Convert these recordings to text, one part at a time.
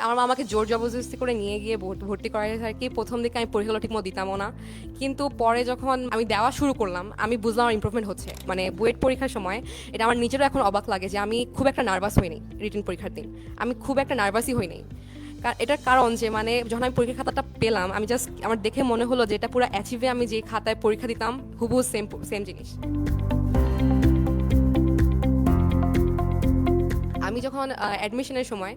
আমার মা আমাকে জোর জবরদস্তি করে নিয়ে গিয়ে ভর্তি- ভর্তি করাই আর কি। প্রথম দিকে আমি পরীক্ষাগুলো ঠিকমতো দিতামও না। কিন্তু পরে যখন আমি দেওয়া শুরু করলাম, আমি বুঝলাম আমার ইম্প্রুভমেন্ট হচ্ছে। মানে বুয়েট পরীক্ষার সময় এটা আমার নিজেরও এখন অবাক লাগে যে আমি খুব একটা নার্ভাস হইনি রিটেন পরীক্ষার দিন। আমি খুব একটা নার্ভাসই হইনি। কার- এটার কারণ যে মানে যখন আমি পরীক্ষা খাতাটা পেলাম, আমি জাস্ট আমার দেখে মনে হলো যে এটা পুরো অ্যাচিভে আমি যে খাতায় পরীক্ষা দিতাম, হুবহু সেম সেম জিনিস। আমি যখন অ্যাডমিশনের সময়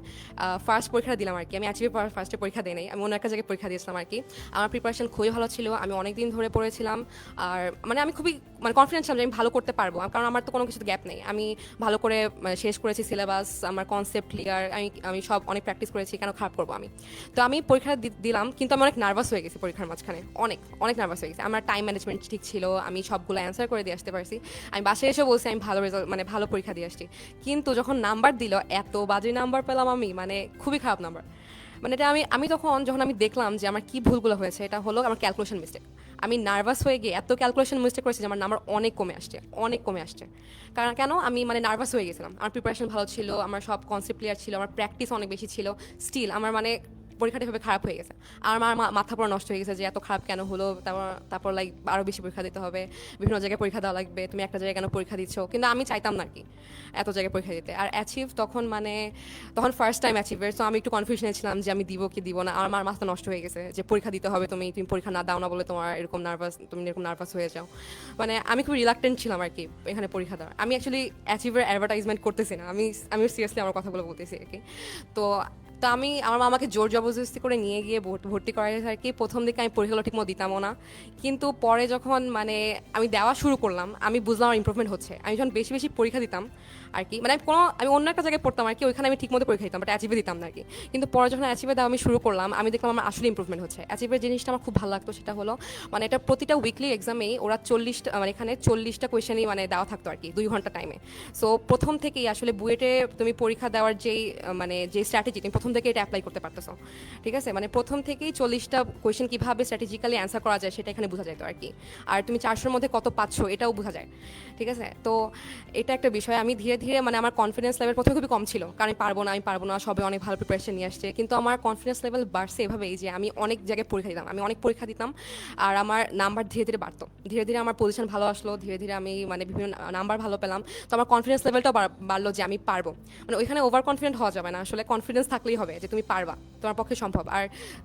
ফার্স্ট পরীক্ষা দিলাম আর কি আমি অ্যাচিভে ফার্স্টে পরীক্ষা দিই নাই আমি অন্য একটা জায়গায় পরীক্ষা দিয়েছিলাম আর কি। আমার প্রিপারেশন খুবই ভালো ছিল আমি অনেক দিন ধরে পড়েছিলাম আর মানে আমি খুবই মানে কনফিডেন্স ছিলাম যে আমি ভালো করতে পারব কারণ আমার তো কোনো কিছু গ্যাপ নেই। আমি ভালো করে মানে, শেষ করেছি সিলেবাস আমার কনসেপ্ট ক্লিয়ার আমি আমি সব অনেক প্র্যাকটিস করেছি কেন খারাপ করব আমি? তো আমি পরীক্ষা দিলাম কিন্তু আমি অনেক নার্ভাস হয়ে গেছি পরীক্ষার মাঝখানে অনেক অনেক নার্ভাস হয়ে গেছি। আমার টাইম ম্যানেজমেন্ট ঠিক ছিল আমি সবগুলো অ্যান্সার করে দিয়ে আসতে পারছি। আমি বাসায় এসে বলছি আমি ভালো রেজাল্ট মানে ভালো পরীক্ষা দিয়ে আসছি। কিন্তু যখন নাম্বার দিল, এত বাজে নাম্বার পেলাম আমি মানে খুবই খারাপ নাম্বার মানে এটা আমি আমি তখন যখন আমি দেখলাম যে আমার কি ভুলগুলো হয়েছে, এটা হলো আমার ক্যালকুলেশন মিস্টেক আমি নার্ভাস হয়ে গিয়ে এত ক্যালকুলেশন মিস্টেক করেছি যে আমার নাম্বার অনেক কমে আসছে, অনেক কমে আসছে। কারণ কেন? আমি মানে নার্ভাস হয়ে গেছিলাম। আমার প্রিপারেশন ভালো ছিল, আমার সব কনসেপ্ট ক্লিয়ার ছিল, আমার প্র্যাকটিস অনেক বেশি ছিল। স্টিল আমার মানে পরীক্ষাটা এভাবে খারাপ হয়ে গেছে। আর আমার মাথা পুরো নষ্ট হয়ে গেছে যে এত খারাপ কেন হলো, তারপর তারপর লাইক আরও বেশি পরীক্ষা দিতে হবে, বিভিন্ন জায়গায় পরীক্ষা দেওয়া লাগবে, তুমি একটা জায়গায় কেন পরীক্ষা দিচ্ছ? কিন্তু আমি চাইতাম না কি এত জায়গায় পরীক্ষা দিতে। আর অ্যাচিভ তখন মানে তখন ফার্স্ট টাইম অ্যাচিভের তো আমি একটু কনফিউশনে ছিলাম যে আমি দিব কি দিব না। আর আমার মাথা নষ্ট হয়ে গেছে যে পরীক্ষা দিতে হবে তুমি তুমি পরীক্ষা না দাও না বলে তোমার এরকম নার্ভাস তুমি এরকম নার্ভাস হয়ে যাও। মানে আমি খুব রিলাক্টেন্ট ছিলাম আর কি এখানে পরীক্ষা দেওয়ার। আমি অ্যাকচুয়ালি অ্যাচিভের অ্যাডভার্টাইজমেন্ট করতেছি না। আমি আমি সিরিয়াসলি আমার কথাগুলো বলতেছি আর কি। তো তো আমি আমার মা আমাকে জোর জবরদস্তি করে নিয়ে গিয়ে ভর্তি- ভর্তি করাই আর কি প্রথম দিকে আমি পরীক্ষাগুলো ঠিকমতো দিতামও না। কিন্তু পরে যখন মানে আমি দেওয়া শুরু করলাম, আমি বুঝলাম আমার ইম্প্রুভমেন্ট হচ্ছে। আমি যখন বেশি বেশি পরীক্ষা দিতাম আর কি মানে কোনো, আমি অন্য একটা জায়গায় পড়তাম আর কি, ওইখানে আমি ঠিকমতো পরীক্ষা দিতাম বাট অ্যাচিভে দিতাম না আর কি। কিন্তু পরে যখন অ্যাচিভে দেওয়া আমি শুরু করলাম, আমি দেখলাম আমার আসলে ইম্প্রুভমেন্ট হচ্ছে। অ্যাচিভের জিনিসটা আমার খুব ভালো লাগতো, সেটা হলো মানে এটা প্রতিটা উইকলি এক্সামেই ওরা চল্লিশটা মানে এখানে চল্লিশটা কোয়েশনই মানে দেওয়া থাকতো আর কি, দুই ঘণ্টা টাইমে সো প্রথম থেকেই আসলে বুয়েটে তুমি পরীক্ষা দেওয়ার যেই মানে যে স্ট্র্যাটেজি তুমি প্রথম থেকে এটা অ্যাপ্লাই করতে পারতেছো। ঠিক আছে? মানে প্রথম থেকেই চল্লিশটা কোয়েশন কীভাবে স্ট্র্যাটেজিক্যালি অ্যান্সার করা যায় সেটা এখানে বোঝা যেত আর কি। আর তুমি চারশোর মধ্যে কত পাচ্ছ এটাও বোঝা যায়। ঠিক আছে? তো এটা একটা বিষয়। আমি ধীরে ধীরে মানে আমার কনফিডেন্স লেভেল প্রথমে খুবই কম ছিল। কারণ আমি পারব না, আমি পারব না সবে অনেক ভালো প্রিপারেশন নিয়ে আসছে। কিন্তু আমার কনফিডেন্স লেভেল বাড়ছে এভাবেই যে আমি অনেক জায়গায় পরীক্ষা দিতাম, আমি অনেক পরীক্ষা দিতাম আর আমার নাম্বার ধীরে ধীরে বাড়তো। ধীরে ধীরে আমার পজিশন ভালো আসলো, ধীরে ধীরে আমি মানে বিভিন্ন নাম্বার ভালো পেলাম। তো আমার কনফিডেন্স লেভেলটাও বাড়লো যে আমি পারব। মানে ওইখানে ওভার কনফিডেন্ট হওয়া যাবে না। আসলে কনফিডেন্স থাকলেই হবে যে তুমি পারবা, তোমার পক্ষে সম্ভব। আর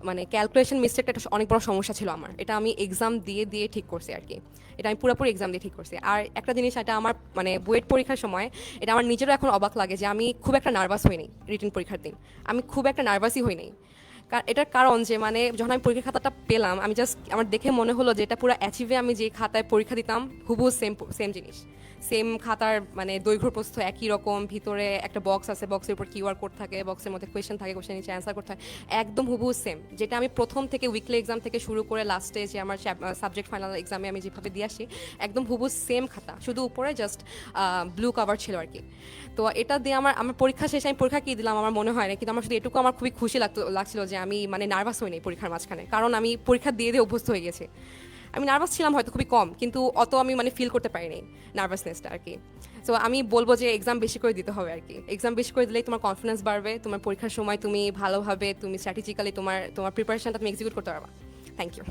মানে ক্যালকুলেশন মিস্টেকটা একটা অনেক বড় সমস্যা ছিল আমার। এটা আমি এক্সাম দিয়ে দিয়ে ঠিক করছি আর কি। এটা আমি পুরোপুরি এক্সাম দিয়ে ঠিক করছি। আর একটা জিনিস, এটা আমার মানে বুয়েট পরীক্ষার সময়, এটা আমার নিজেরও এখন অবাক লাগে যে আমি খুব একটা নার্ভাস হইনি রিটার্ন পরীক্ষার দিন। আমি খুব একটা নার্ভাসই হইনি এটার কারণ যে মানে যখন আমি পরীক্ষা খাতাটা পেলাম, আমি জাস্ট আমার দেখে মনে হলো যে এটা পুরো অ্যাচিভে আমি যে খাতায় পরীক্ষা দিতাম, হুবহু সেম সেম জিনিস। সেম খাতার মানে দৈর্ঘ্য প্রস্থ একই রকম, ভিতরে একটা বক্স আছে বক্সের উপর কিউআর কোড থাকে বক্সের মধ্যে কোয়েশ্চেন থাকে কোয়েশ্চেন নিচে অ্যান্সার করতে হয়, একদম হুবু সেম যেটা আমি প্রথম থেকে উইকলি এক্সাম থেকে শুরু করে লাস্টে যে আমার সাবজেক্ট ফাইনাল এক্সামে আমি যেভাবে দিয়ে আসি, একদম হুবহু সেম খাতা। শুধু উপরে জাস্ট ব্লু কভার ছিল আর কি। তো এটা দিয়ে আমার আমার পরীক্ষা শেষে আমি পরীক্ষা কি দিলাম আমার মনে হয় না, কিন্তু আমার শুধু এটুকু আমার খুবই খুশি লাগতো লাগছিল যে আমি মানে নার্ভাস হইনি পরীক্ষার মাঝখানে। কারণ আমি পরীক্ষা দিয়ে দিয়ে অভ্যস্ত হয়ে গেছি। আমি নার্ভাস ছিলাম হয়তো খুবই কম, কিন্তু অত আমি মানে ফিল করতে পারিনি নার্ভাসনেসটা আর কি সো আমি বলব যে এক্সাম বেশি করে দিতে হবে আর কি এক্সাম বেশি করে দিলেই তোমার কনফিডেন্স বাড়বে, তোমার পরীক্ষার সময় তুমি ভালোভাবে, তুমি স্ট্র্যাটেজিক্যালি তোমার তোমার প্রিপারেশনটা তুমি এক্সিকিউট করতে পারবা। Thank you